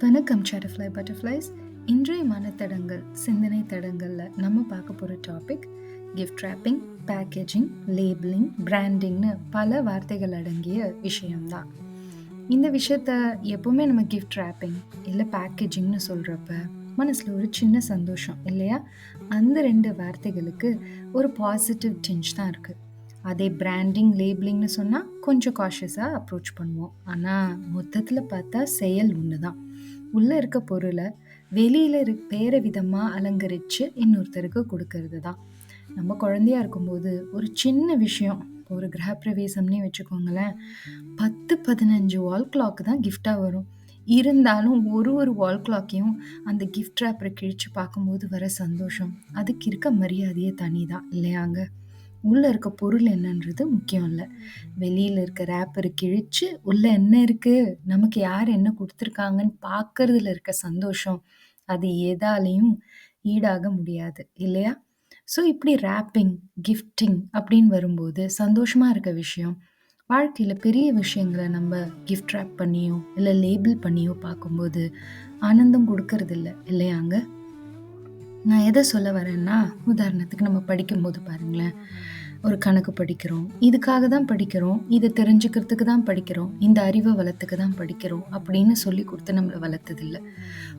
வணக்கம் Chatterfly butterflies இன்றைய மனத்தடங்கள் சிந்தனை தடங்களில் நம்ம பார்க்க போகிற topic gift wrapping packaging labelling பிராண்டிங்னு பல வார்த்தைகள் அடங்கிய விஷயம்தான். இந்த விஷயத்த எப்போவுமே நம்ம கிஃப்ட் ரேப்பிங் இல்லை பேக்கேஜிங்னு சொல்கிறப்ப மனசில் ஒரு சின்ன சந்தோஷம் இல்லையா? அந்த ரெண்டு வார்த்தைகளுக்கு ஒரு பாசிட்டிவ் சேஞ்ச் தான் இருக்குது அதே பிராண்டிங் லேபிளிங்னு சொன்னால் கொஞ்சம் காஷியஸாக அப்ரோச் பண்ணுவோம். ஆனால் மொத்தத்தில் பார்த்தா செயல் ஒன்று தான் உள்ளே இருக்க பொருளை வெளியில் இரு வேறு விதமாக அலங்கரித்து இன்னொருத்தருக்கு கொடுக்கறது தான் நம்ம குழந்தையா இருக்கும்போது ஒரு சின்ன விஷயம் ஒரு கிரகப்பிரவேசம்னே வச்சுக்கோங்களேன் பத்து பதினஞ்சு வால் கிளாக் தான் கிஃப்டாக வரும். இருந்தாலும் ஒரு ஒரு வால் கிளாக்கையும் அந்த கிஃப்ட் ரேப்பரை கிழித்து பார்க்கும்போது வர சந்தோஷம். அதுக்கு இருக்க மரியாதையே தனி தான் இல்லையாங்க உள்ளே இருக்க பொருள் என்னன்றது முக்கியம் இல்லை. வெளியில் இருக்க ரேப்பரை கிழிச்சு உள்ளே என்ன இருக்குது நமக்கு யார் என்ன கொடுத்துருக்காங்கன்னு பார்க்கறதுல இருக்க சந்தோஷம். அது எதாலையும் ஈடாக முடியாது இல்லையா? ஸோ இப்படி ரேப்பிங் கிஃப்டிங் அப்படின்னு வரும்போது சந்தோஷமாக இருக்க விஷயம் வாழ்க்கையில் பெரிய விஷயங்களை நம்ம கிஃப்ட் ரேப் பண்ணியோ இல்லை லேபிள் பண்ணியோ பார்க்கும்போது ஆனந்தம் கொடுக்கறதில்ல இல்லையாங்க? நான் எதை சொல்ல வரேன்னா உதாரணத்துக்கு நம்ம படிக்கும்போது பாருங்களேன். ஒரு கணக்கு படிக்கிறோம். இதுக்காக தான் படிக்கிறோம். இதை தெரிஞ்சுக்கிறதுக்கு தான் படிக்கிறோம். இந்த அறிவை வளர்த்துக்கு தான் படிக்கிறோம். அப்படின்னு சொல்லி கொடுத்து நம்மளை வளர்த்ததில்லை.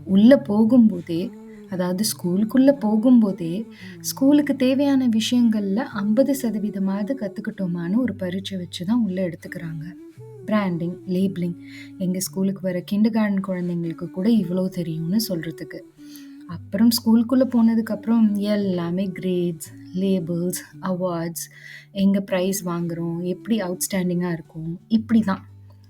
உள்ளே போகும்போதே அதாவது ஸ்கூலுக்குள்ளே போகும்போதே ஸ்கூலுக்கு தேவையான விஷயங்களில் ஐம்பது சதவீதமாவது கற்றுக்கிட்டோமான்னு ஒரு பரீட்சை வச்சு தான் உள்ளே எடுத்துக்கிறாங்க. பிராண்டிங் லேபிளிங் எங்கள் ஸ்கூலுக்கு வர கிண்டர் கார்டன் குழந்தைங்களுக்கு கூட இவ்வளோ தெரியும்னு சொல்கிறதுக்கு அப்புறம் ஸ்கூலுக்குள்ளே போனதுக்கப்புறம் எல்லாமே கிரேட்ஸ் லேபிள்ஸ் அவார்ட்ஸ் எங்கே ப்ரைஸ் வாங்குகிறோம் எப்படி அவுட்ஸ்டாண்டிங்காக இருக்கும் இப்படி தான்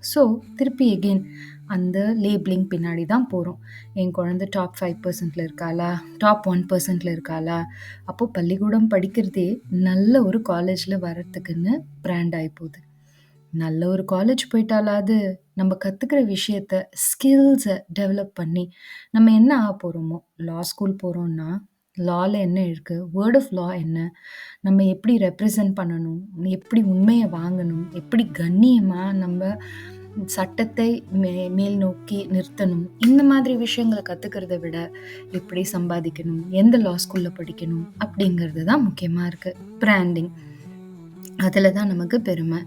ஸோ திருப்பி எகெயின் அந்த லேபிளிங் பின்னாடி தான் போகிறோம் என் குழந்த டாப் ஃபைவ் பர்சன்டில் இருக்காளா டாப் ஒன் பர்சன்டில் இருக்காளா அப்போது பள்ளிக்கூடம் படிக்கிறதே நல்ல ஒரு காலேஜில் வர்றதுக்குன்னு பிராண்ட் ஆகி போகுது. நல்ல ஒரு காலேஜ் போயிட்டாலாவது நம்ம கற்றுக்கிற விஷயத்த ஸ்கில்ஸை டெவலப் பண்ணி நம்ம என்ன ஆக போகிறோமோ லா ஸ்கூல் போகிறோன்னா லாவில் என்ன இருக்குது வேர்ட் ஆஃப் லா என்ன நம்ம எப்படி ரெப்ரசன்ட் பண்ணணும் எப்படி உண்மையை வாங்கணும் எப்படி கண்ணியமாக நம்ம சட்டத்தை மே மேல் நோக்கி நிறுத்தணும் இந்த மாதிரி விஷயங்களை கற்றுக்கிறத விட எப்படி சம்பாதிக்கணும் எந்த லா ஸ்கூலில் படிக்கணும் அப்படிங்கிறது தான் முக்கியமாக இருக்குது பிராண்டிங் அதில் தான் நமக்கு பெருமை.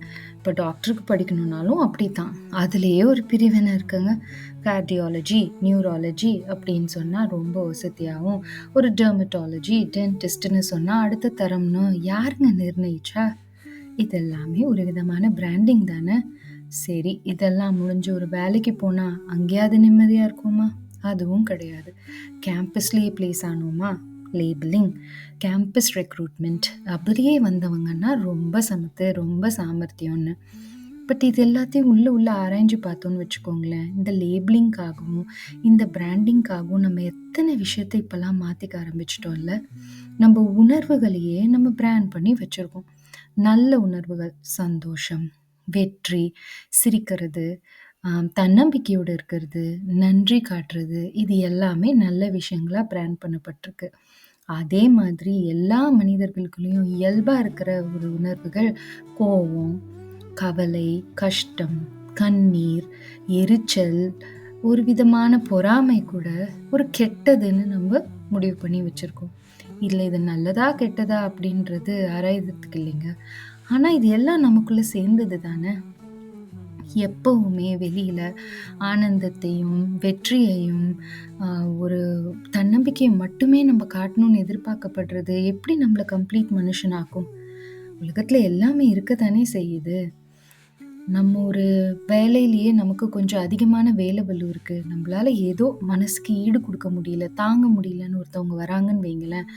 இப்போ டாக்டருக்கு படிக்கணுன்னாலும் அப்படி தான் அதுலேயே ஒரு பிரிவினை இருக்குங்க. கார்டியாலஜி நியூராலஜி அப்படின்னு சொன்னால் ரொம்ப வசதியாகவும் ஒரு டெர்மட்டாலஜி டென்டிஸ்ட்னு சொன்னால் அடுத்த தரம்னு யாருங்க நிர்ணயிச்சா? இதெல்லாமே ஒரு விதமான பிராண்டிங் தானே. சரி இதெல்லாம் முடிஞ்சு ஒரு வேலைக்கு போனால் அங்கேயாவது நிம்மதியாக இருக்குமா? அதுவும் கிடையாது. கேம்பஸ்லேயே ப்ளேஸ் ஆனோமா? லேபிளிங் கேம்பஸ் ரெக்ரூட்மெண்ட் அப்படியே வந்தவங்கன்னா ரொம்ப சமத்து ரொம்ப சாமர்த்தியம்னு. பட் இது எல்லாத்தையும் உள்ளே உள்ளே ஆராய்ஞ்சு பார்த்தோன்னு வச்சுக்கோங்களேன். இந்த லேபிளிங்காகவும் இந்த பிராண்டிங்காகவும் நம்ம எத்தனை விஷயத்தை இப்போல்லாம் மாற்றிக்க ஆரம்பிச்சிட்டோம்ல? நம்ம உணர்வுகளையே நம்ம பிராண்ட் பண்ணி வச்சுருக்கோம். நல்ல உணர்வுகள் சந்தோஷம் வெற்றி சிரிக்கிறது தன்னம்பிக்கையோடு இருக்கிறது நன்றி காட்டுறது இது எல்லாமே நல்ல விஷயங்களாக பிராண்ட் பண்ணப்பட்டிருக்கு. அதே மாதிரி எல்லா மனிதர்களுக்குள்ளேயும் இயல்பாக இருக்கிற ஒரு உணர்வுகள் கோபம் கவலை கஷ்டம் கண்ணீர் எரிச்சல் ஒரு விதமான பொறாமை கூட ஒரு கெட்டதுன்னு நம்ம முடிவு பண்ணி வச்சுருக்கோம். இல்லை இது நல்லதா கெட்டதா அப்படின்றது ஆராய்றதுக்கு இல்லைங்க. ஆனால் இது எல்லாம் நமக்குள்ளே சேர்ந்தது தானே எப்பவுமே வெளியில் ஆனந்தத்தையும் வெற்றியையும் ஒரு தன்னம்பிக்கையை மட்டுமே நம்ம காட்டணும்னு எதிர்பார்க்கப்படுறது எப்படி நம்மளை கம்ப்ளீட் மனுஷனாக்கும்? உலகத்தில் எல்லாமே இருக்க தானே செய்யுது. நம்ம ஒரு வேலையிலேயே நமக்கு கொஞ்சம் அதிகமான வேலை பலு இருக்குது நம்மளால ஏதோ மனசுக்கு ஈடு கொடுக்க முடியல தாங்க முடியலன்னு ஒருத்தவங்க வராங்கன்னு வைங்களேன்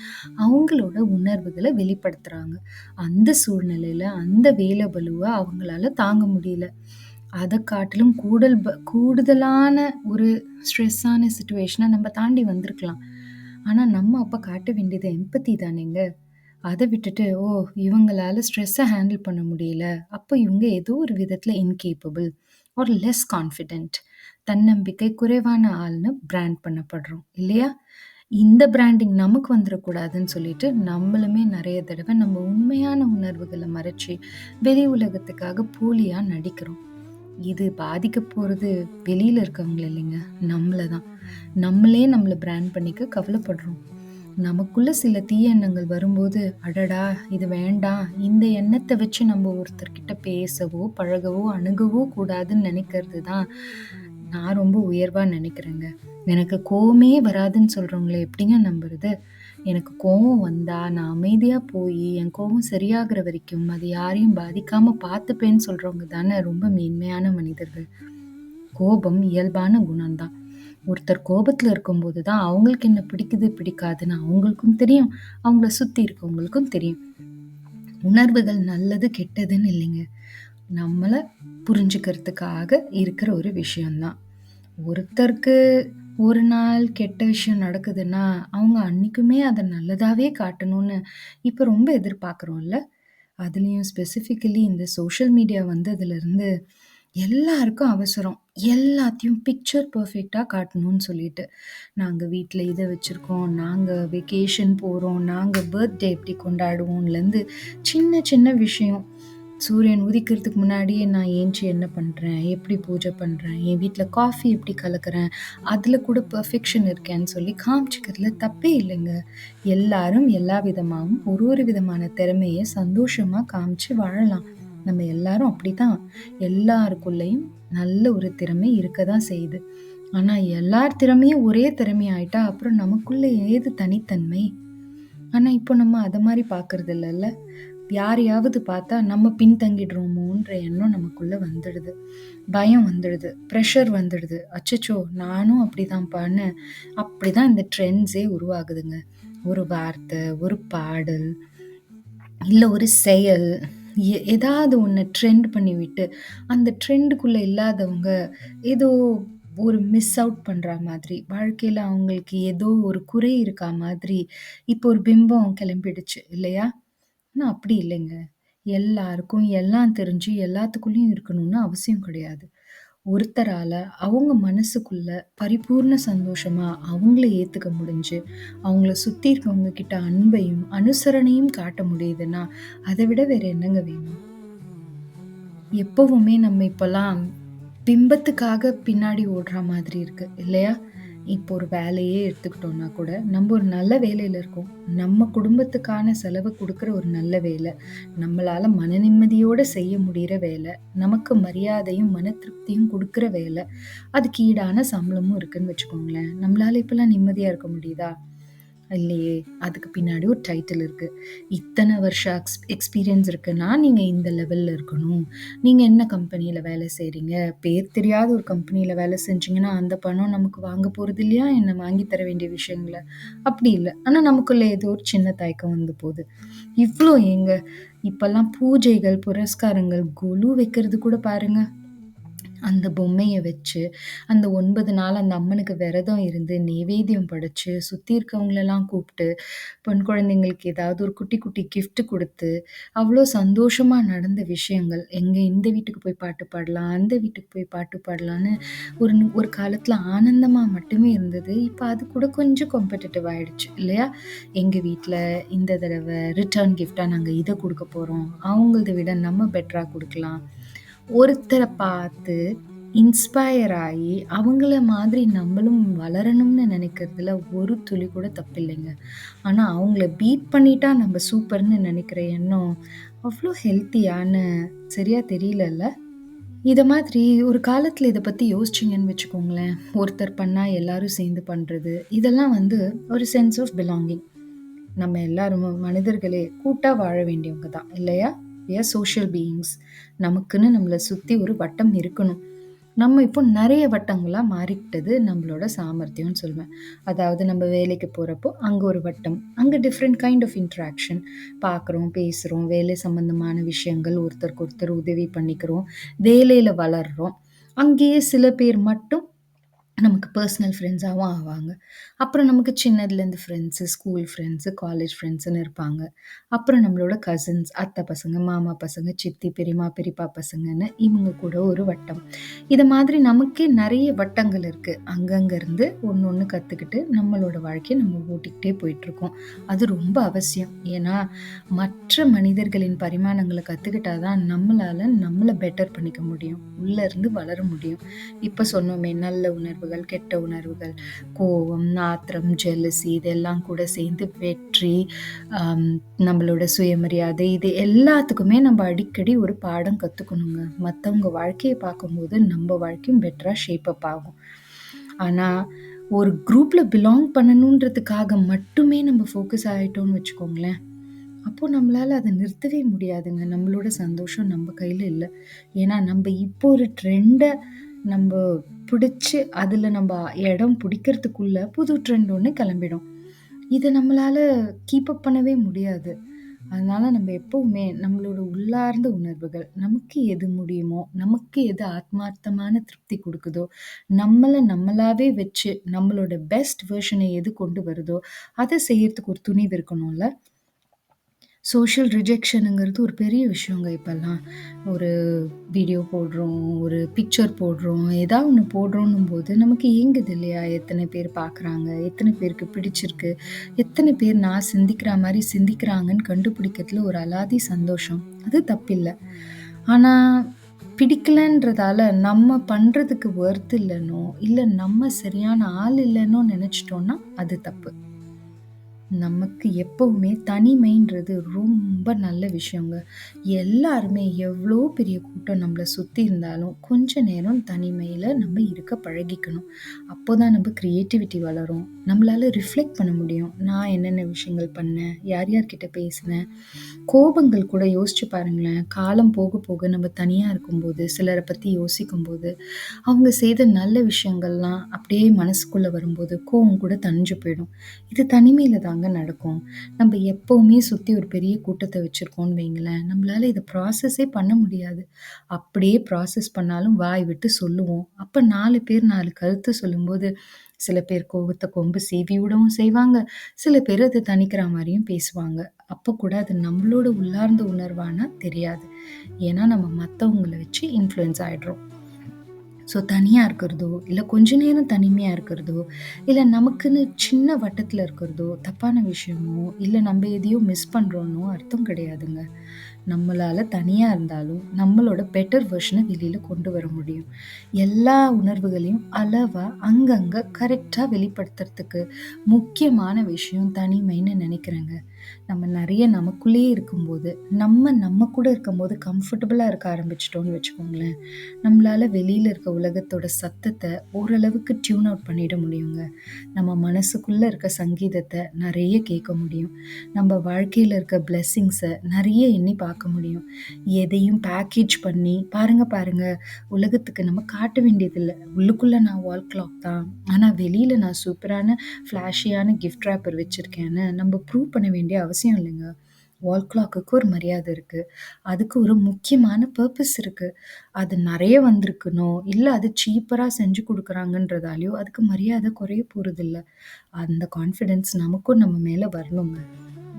அவங்களோட உணர்வுகளை வெளிப்படுத்துகிறாங்க அந்த சூழ்நிலையில் அந்த வேலை பலுவை அவங்களால தாங்க முடியல. அதை காட்டிலும் கூடல் ப கூடுதலான ஒரு ஸ்ட்ரெஸ்ஸான சுச்சுவேஷனை நம்ம தாண்டி வந்திருக்கலாம். ஆனால் நம்ம அப்போ காட்ட வேண்டியது எம்பத்தி தானேங்க. அதை விட்டுட்டு ஓ இவங்களால ஸ்ட்ரெஸ்ஸை ஹேண்டில் பண்ண முடியல. அப்போ இவங்க ஏதோ ஒரு விதத்தில் இன்கேப்பபிள் ஒரு லெஸ் கான்ஃபிடென்ட் தன்னம்பிக்கை குறைவான ஆள்னு பிராண்ட் பண்ணப்படுறோம் இல்லையா? இந்த பிராண்டிங் நமக்கு வந்துடக்கூடாதுன்னு சொல்லிட்டு நம்மளுமே நிறைய தடவை நம்ம உண்மையான உணர்வுகளை மறைச்சி வெளி உலகத்துக்காக போலியாக நடிக்கிறோம். இது பாதிக்க போகிறது வெளியில் இருக்கவங்க இல்லைங்க. நம்மளை தான். நம்மளே நம்மளை பிராண்ட் பண்ணிக்க கவலைப்படுறோம். நமக்குள்ள சில தீய எண்ணங்கள் வரும்போது, "அடடா! இது வேண்டாம்." இந்த எண்ணத்தை வச்சு நம்ம ஒருத்தர்கிட்ட பேசவோ, பழகவோ, அணுகவோ கூடாதுன்னு நினைக்கிறது தான் நான் ரொம்ப உயர்வாக நினைக்கிறேங்க எனக்கு கோவமே வராதுன்னு சொல்கிறவங்கள எப்படிங்க நம்புறது? எனக்கு கோவம் வந்தா, நான் அமைதியா போயி, என் கோவம் சரியாகிற வரைக்கும், அது யாரையும் பாதிக்காம பார்த்துப்பேன்னு சொல்றவங்க தானே ரொம்ப மேன்மையான மனிதர்கள். கோபம் இயல்பான குணம் தான். ஒருத்தர் கோபத்துல இருக்கும்போது தான் அவங்களுக்கு என்ன பிடிக்குது, பிடிக்காதுன்னு அவங்களுக்கும் தெரியும். அவங்கள சுத்தி இருக்கவங்களுக்கும் தெரியும். உணர்வுகள் நல்லது, கெட்டதுன்னு இல்லைங்க. நம்மள புரிஞ்சுக்கிறதுக்காக இருக்கிற ஒரு விஷயம் தான். ஒருத்தருக்கு ஒரு நாள் கெட்ட விஷயம் நடக்குதுன்னா, அவங்க அன்னைக்குமே அத நல்லதாவே காட்டணும்னு இப்ப ரொம்ப எதிர்பார்க்குறோம்ல. அதுலயும் ஸ்பெசிஃபிக்கலி இந்த சோஷியல் மீடியா வந்ததுலருந்து எல்லாருக்கும் அவசரம். எல்லாத்தையும் பிக்சர் பெர்ஃபெக்ட்டா காட்டணும்னு சொல்லிட்டு. நாங்க வீட்ல இத வச்சிருக்கோம், நாங்க வெக்கேஷன் போறோம், நாங்க பர்த்டே எப்படி கொண்டாடுவோம்லேருந்து சின்ன சின்ன விஷயம். சூரியன் உதிக்கிறதுக்கு முன்னாடியே நான் ஏஞ்சி என்ன பண்ணுறேன் எப்படி பூஜை பண்ணுறேன் என் வீட்டில் காஃபி எப்படி கலக்கிறேன் அதில் கூட பர்ஃபெக்ஷன் இருக்கேன்னு சொல்லி காமிச்சிக்கிறதுல தப்பே இல்லைங்க. எல்லாரும் எல்லா விதமாகவும் ஒரு ஒரு விதமான திறமையை சந்தோஷமாக காமிச்சு வாழலாம். நம்ம எல்லாரும் அப்படிதான். எல்லாருக்குள்ளேயும் நல்ல ஒரு திறமை இருக்க தான் செய்யுது. ஆனால் எல்லார் திறமையும் ஒரே திறமை ஆயிட்டா, அப்புறம் நமக்குள்ளே ஏது தனித்தன்மை? ஆனால் இப்போ நம்ம அதை மாதிரி பார்க்கறது இல்லைல்ல யாரையாவது பார்த்தா நம்ம பின்தங்கிடுறோமோன்ற எண்ணம் நமக்குள்ளே வந்துடுது. பயம் வந்துடுது. ப்ரெஷர் வந்துடுது. அச்சச்சோ! நானும் அப்படிதான்ப்பான்னு அப்படிதான் இந்த ட்ரெண்ட்ஸே உருவாகுதுங்க. ஒரு வார்த்தை, ஒரு பாடல், இல்லை ஒரு செயல், எ ஏதாவது ஒன்று ட்ரெண்ட் பண்ணிவிட்டு, அந்த ட்ரெண்டுக்குள்ளே இல்லாதவங்க ஏதோ ஒரு மிஸ் அவுட் பண்ணுற மாதிரி, வாழ்க்கையில் அவங்களுக்கு ஏதோ ஒரு குறை இருக்கா மாதிரி, இப்போ ஒரு பிம்பம் கிளம்பிடுச்சு இல்லையா? ஆனா அப்படி இல்லைங்க. எல்லாருக்கும் எல்லாம் தெரிஞ்சு எல்லாத்துக்குள்ளயும் இருக்கணும்னு அவசியம் கிடையாது. ஒருத்தரால அவங்க மனசுக்குள்ள பரிபூர்ண சந்தோஷமா அவங்கள ஏத்துக்க முடிஞ்சு, அவங்கள சுத்தி இருக்கவங்க கிட்ட அன்பையும், அனுசரணையும் காட்ட முடியுதுன்னா, அத விட வேற என்னங்க வேணும்? எப்பவுமே நம்ம இப்பலாம் பிம்பத்துக்காக பின்னாடி ஓடுற மாதிரி இருக்கு இல்லையா? இப்போ ஒரு வேலையே எடுத்துக்கிட்டோம்னா கூட, நம்ம ஒரு நல்ல வேலையில் இருக்கோம். நம்ம குடும்பத்துக்கான செலவு கொடுக்குற ஒரு நல்ல வேலை. நம்மளால் மன நிம்மதியோடு செய்ய முடியிற வேலை. நமக்கு மரியாதையும், மன திருப்தியும் கொடுக்குற வேலை. அதுக்கு ஈடான சம்பளமும் இருக்குன்னு வச்சுக்கோங்களேன். நம்மளால இப்போல்லாம் நிம்மதியாக இருக்க முடியுதா? இல்லையே! அதுக்கு பின்னாடி ஒரு டைட்டில் இருக்குது இத்தனை வருஷம் எக்ஸ் எக்ஸ்பீரியன்ஸ் இருக்குன்னா, நீங்கள் இந்த லெவலில் இருக்கணும். நீங்கள் என்ன கம்பெனியில் வேலை செய்கிறீங்க பேர் தெரியாத ஒரு கம்பெனியில் வேலை செஞ்சீங்கன்னா, அந்த பணம் நமக்கு வாங்க போகிறது இல்லையா என்ன? வாங்கி தர வேண்டிய விஷயங்கள. அப்படி இல்லை ஆனால் நமக்குள்ளே ஏதோ ஒரு சின்ன தயக்கம் வந்து போகுது இவ்வளோ ஏங்க! இப்போல்லாம் பூஜைகள், புரஸ்காரங்கள், குழு வைக்கிறது கூட பாருங்கள் அந்த பொம்மைய வச்சு, அந்த 9 நாள் அந்த அம்மனுக்கு விரதம் இருந்து, நெவேத்தியம் படைச்சு, சுத்தி இருக்கவங்களலாம் கூப்ட்டு, பெண் குழந்தைங்களுக்கு ஏதாவது ஒரு குட்டி குட்டி கிஃப்ட் குடுத்து, அவ்ளோ சந்தோஷமா நடந்த விஷயங்கள். எங்க இந்த வீட்டுக்கு போய் பாட்டு பாடலாம், அந்த வீட்டுக்கு போய் பாட்டு பாடலான்னு ஒரு ஒரு காலத்துல ஆனந்தமா மட்டுமே இருந்தது. இப்ப அது கூட கொஞ்சம் காம்படிட்டிவ் ஆயிடுச்சு இல்லையா? எங்க வீட்ல இந்த தடவ ரிட்டர்ன் கிஃப்ட்டா நாங்க இத குடுக்க போறோம். அவங்களத விட நம்ம பெட்டரா குடுக்கலாம். ஒருத்தரை பார்த்து இன்ஸ்பயர் ஆகி அவங்கள மாதிரி நம்மளும் வளரணும்னு நினைக்கிறதுல ஒரு துளி கூட தப்பில்லைங்க. ஆனால் அவங்கள பீட் பண்ணிட்டா நம்ம சூப்பர்னு நினைக்கிற எண்ணம், அவ்வளோ ஹெல்த்தியான சரியா தெரியலல்ல? இதை மாதிரி ஒரு காலத்தில் இதை பற்றி யோசிச்சீங்கன்னு வச்சுக்கோங்களேன். ஒருத்தர் பண்ணால் எல்லாரும் சேர்ந்து பண்ணுறது இதெல்லாம் வந்து ஒரு சென்ஸ் ஆஃப் பிலாங்கிங். நம்ம எல்லாரும் மனிதர்களே கூட்டாக வாழ வேண்டியவங்க தான் இல்லையா? We are social beings. நமக்குன்னு நம்மளை சுற்றி ஒரு வட்டம் இருக்கணும். நம்ம இப்போ நிறைய வட்டங்களாக மாறிக்கிட்டது நம்மளோட சாமர்த்தியம்னு சொல்லுவேன் அதாவது நம்ம வேலைக்கு போகிறப்போ அங்கே ஒரு வட்டம். அங்கே டிஃப்ரெண்ட் கைண்ட் ஆஃப் இன்ட்ராக்ஷன் பார்க்குறோம், பேசுகிறோம் வேலை சம்மந்தமான விஷயங்கள், ஒருத்தருக்கு ஒருத்தர் உதவி பண்ணிக்கிறோம், வேலையில் வளர்றோம். அங்கேயே சில பேர் மட்டும் நமக்கு பர்சனல் ஃப்ரெண்ட்ஸாவும் ஆவாங்க. அப்புறம் நமக்கு சின்னதுலேருந்து ஃப்ரெண்ட்ஸு, ஸ்கூல் ஃப்ரெண்ட்ஸு, காலேஜ் ஃப்ரெண்ட்ஸுன்னு இருப்பாங்க. அப்புறம் நம்மளோட கசின்ஸ், அத்தை பசங்க, மாமா பசங்க, சித்தி, பெரியம்மா, பெரியப்பா பசங்கன்னு இவங்க கூட ஒரு வட்டம். இதை மாதிரி நமக்கே நெறைய வட்டங்கள் இருக்கு. அங்கங்கேருந்து ஒன்று ஒன்று கற்றுக்கிட்டு கத்துக்கிட்டு நம்மளோட வாழ்க்கைய நம்ம ஓட்டிக்கிட்டே போயிட்டுருக்கோம். அது ரொம்ப அவசியம். ஏன்னா, மற்ற மனிதர்களின் பரிமாணங்கள கத்துக்கிட்டா தான் நம்மளால நம்மள பெட்டர் பண்ணிக்க முடியும். உள்ள இருந்து வளர முடியும். இப்ப சொன்னோமே நல்ல உணர்வு உணர்வுகள், கெட்ட உணர்வுகள், கோவம், ஆத்திரம், ஜெலசி இதெல்லாம் கூட சேர்ந்து வெற்றி, நம்மளோட சுயமரியாதை இது எல்லாத்துக்குமே நம்ம அடிக்கடி ஒரு பாடம் கற்றுக்கணுங்க மற்றவங்க வாழ்க்கையை பார்க்கும்போது நம்ம வாழ்க்கையும் பெட்டரா ஷேப் அப் ஆகும். ஆனால் ஒரு குரூப்பில் பிலாங் பண்ணணுன்றதுக்காக மட்டுமே நம்ம ஃபோக்கஸ் ஆகிட்டோம்னு வச்சுக்கோங்களேன், அப்போது நம்மளால் அதை நிறுத்தவே முடியாதுங்க. நம்மளோட சந்தோஷம் நம்ம கையில் இல்லை ஏன்னா, நம்ம இப்போ ஒரு ட்ரெண்டை நம்ம பிடிச்சி அதில் நம்ம இடம் பிடிக்கிறதுக்குள்ள புது ட்ரெண்ட் ஒன்று கிளம்பிடும். இதை நம்மளால் கீப் அப் பண்ணவே முடியாது. அதனால் நம்ம எப்போவுமே நம்மளோட உள்ளார்ந்த உணர்வுகள், நமக்கு எது முடியுமோ, நமக்கு எது ஆத்மார்த்தமான திருப்தி கொடுக்குதோ நம்மளை நம்மளாவே வச்சு நம்மளோட பெஸ்ட் வேர்ஷனை எது கொண்டு வருதோ, அதை செய்யறதுக்கு ஒரு துணிவு இருக்கணும்ல. சோஷியல் ரிஜெக்ஷனுங்கிறது ஒரு பெரிய விஷயங்க இப்போல்லாம் ஒரு வீடியோ போடுறோம், ஒரு பிக்சர் போடுறோம், ஏதா போடுறோன்னும் போது நமக்கு ஏங்குது இல்லையா? எத்தனை பேர் பார்க்குறாங்க? எத்தனை பேருக்கு பிடிச்சிருக்கு? எத்தனை பேர் நான் சிந்திக்கிற மாதிரி சிந்திக்கிறாங்கன்னு கண்டுபிடிக்கிறதுல ஒரு அலாதி சந்தோஷம். அது தப்பில்லை ஆனால் பிடிக்கலன்றதால நம்ம பண்ணுறதுக்கு ஒர்த்து இல்லைனோ இல்லை நம்ம சரியான ஆள் இல்லன்னோ நினச்சிட்டோன்னா அது தப்பு. நமக்கு எப்பவுமே தனிமைன்றது ரொம்ப நல்ல விஷயங்க. எல்லாருமே எவ்வளோ பெரிய கூட்டம் நம்மள சுத்தி இருந்தாலும், கொஞ்ச நேரம் தனிமையில நம்ம இருக்க பழகிக்கணும். அப்போதான் நம்ம கிரியேட்டிவிட்டி வளரும். நம்மளால ரிஃப்ளெக்ட் பண்ண முடியும். நான் என்னென்ன விஷயங்கள் பண்ணேன்? யார் யார்கிட்ட பேசினேன்? கோபங்கள் கூட யோசிச்சு பாருங்களேன். காலம் போக போக நம்ம தனியா இருக்கும்போது, சிலர பத்தி யோசிக்கும்போது, அவங்க செய்த நல்ல விஷயங்கள்லாம் அப்படியே மனசுக்குள்ள வரும்போது, கோவம் கூட தணிஞ்சு போயிடும். இது தனிமையில தாங்க நடக்கும். நம்ம எப்போவுமே சுற்றி ஒரு பெரிய கூட்டத்தை வச்சுருக்கோம்னு வைங்களேன், நம்மளால இதை ப்ராசஸே பண்ண முடியாது. அப்படியே ப்ராசஸ் பண்ணாலும் வாய் விட்டு சொல்லுவோம். அப்போ நாலு பேர் நாலு கருத்து சொல்லும்போது, சில பேர் கோபத்தை கொம்பு சீவி விடவும் செய்வாங்க. சில பேர் அதை தணிக்கிற மாதிரியும் பேசுவாங்க. அப்போ கூட அது நம்மளோட உள்ளார்ந்த உணர்வானா தெரியாது. ஏன்னா நம்ம மற்றவங்களை வச்சு இன்ஃப்ளூயன்ஸ் ஆகிடுறோம் ஸோ தனியாக இருக்கிறதோ, இல்லை கொஞ்ச நேரம் தனிமையாக இருக்கிறதோ, இல்லை நமக்குன்னு சின்ன வட்டத்தில் இருக்கிறதோ, தப்பான விஷயமோ, இல்லை நம்ம எதையோ மிஸ் பண்ணுறோன்னோ அர்த்தம் கிடையாதுங்க. நம்மளால் தனியாக இருந்தாலும், நம்மளோட பெட்டர் வெர்ஷனை வெளியில் கொண்டு வர முடியும். எல்லா உணர்வுகளையும் அளவாக அங்கங்கே கரெக்டாக வெளிப்படுத்துறதுக்கு முக்கியமான விஷயம் தனிமைன்னு நினைக்கிறேங்க நம்ம நிறைய நமக்குள்ளேயே இருக்கும்போது, நம்ம நம்ம கூட இருக்கும்போது கம்ஃபர்டபுளாக இருக்க ஆரம்பிச்சிட்டோம்னு வச்சுக்கோங்களேன், நம்மளால வெளியில் இருக்க உலகத்தோட சத்தத்தை ஓரளவுக்கு டியூன் அவுட் பண்ணிட முடியுங்க. நம்ம மனசுக்குள்ளே இருக்க சங்கீதத்தை நிறைய கேட்க முடியும். நம்ம வாழ்க்கையில் இருக்க பிளெஸ்ஸிங்ஸை நிறைய எண்ணி பார்க்க முடியும். எதையும் பேக்கேஜ் பண்ணி பாருங்க பாருங்க, உலகத்துக்கு நம்ம காட்ட வேண்டியதில்லை உள்ளுக்குள்ளே நான் வால் கிளாக் தான். ஆனால் வெளியில் நான் சூப்பரான ஃப்ளாஷியான கிஃப்ட் ராப்பர் வச்சுருக்கேன்னு நம்ம ப்ரூவ் பண்ண வேண்டிய அவசியம் அவசியம் இல்லைங்க. வால் கிளாக்குக்கு ஒரு மரியாதை இருக்கு. அதுக்கு ஒரு முக்கியமான பர்ப்பஸ் இருக்கு. அது நெறைய வந்திருக்கணும், இல்ல அது சீப்பரா செஞ்சு குடுக்குறாங்கன்றதாலயோ அதுக்கு மரியாதை குறைய போறதில்ல. அந்த கான்ஃபிடன்ஸ் நமக்கும் நம்ம மேல வரணுங்க.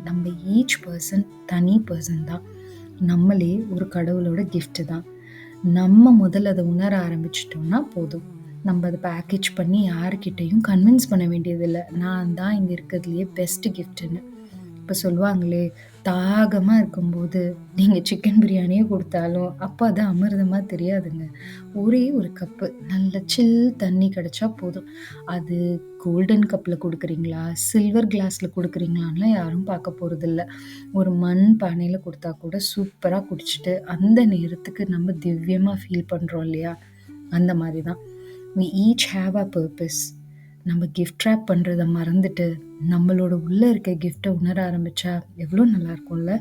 நம்ம ஈச் பெர்சன் தனி பெர்சன் தான். நம்மளே ஒரு கடவுளோட கிஃப்ட் தான். நம்ம முதல்ல அத உணர ஆரம்பிச்சுட்டோம்னா போதும். நம்ம அத பேக்கேஜ் பண்ணி யார்கிட்டயும் கன்வின்ஸ் பண்ண வேண்டியதில்ல. நான் தான் இங்க இருக்கிறதுலயே பெஸ்ட் கிஃப்ட்டுன்னு இப்போ சொல்லுவாங்களே, தாகமாக இருக்கும்போது நீங்கள் சிக்கன் பிரியாணியே கொடுத்தாலும் அப்போ அது அமிர்தமாக தெரியாதுங்க. ஒரே ஒரு கப்பு நல்ல சில் தண்ணி கிடச்சா போதும். அது கோல்டன் கப்பில் கொடுக்குறீங்களா சில்வர் கிளாஸில் கொடுக்குறீங்களான்லாம் யாரும் பார்க்க போகிறதில்ல ஒரு மண் பானையில் கொடுத்தா கூட சூப்பராக குடிச்சிட்டு அந்த நேரத்துக்கு நம்ம திவ்யமாக ஃபீல் பண்ணுறோம் இல்லையா? அந்த மாதிரி தான். We each have a purpose நம்ம கிஃப்ட் ட்ராப் பண்ணுறதை மறந்துட்டு, நம்மளோட உள்ளே இருக்க கிஃப்டை உணர ஆரம்பித்தா எவ்வளோ நல்லாயிருக்கும்ல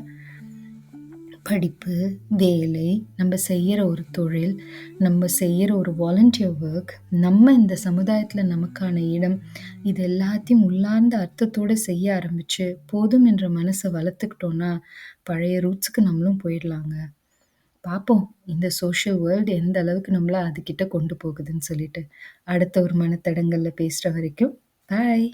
படிப்பு, வேலை, நம்ம செய்கிற ஒரு தொழில், நம்ம செய்கிற ஒரு வாலண்டியர் ஒர்க் நம்ம இந்த சமுதாயத்தில் நமக்கான இடம், இது எல்லாத்தையும் உள்ளார்ந்த அர்த்தத்தோடு செய்ய ஆரம்பித்து போதும் என்ற மனசை வளர்த்துக்கிட்டோன்னா பழைய ரூட்ஸ்க்கு நம்மளும் போயிடலாங்க. பார்ப்போம் இந்த சோஷியல் வேர்ல்டு எந்த அளவுக்கு நம்மளை அதுக்கிட்ட கொண்டு போகுதுன்னு சொல்லிட்டு. அடுத்த ஒரு மனத்தடங்கல்ல பேசுகிற வரைக்கும், பாய்.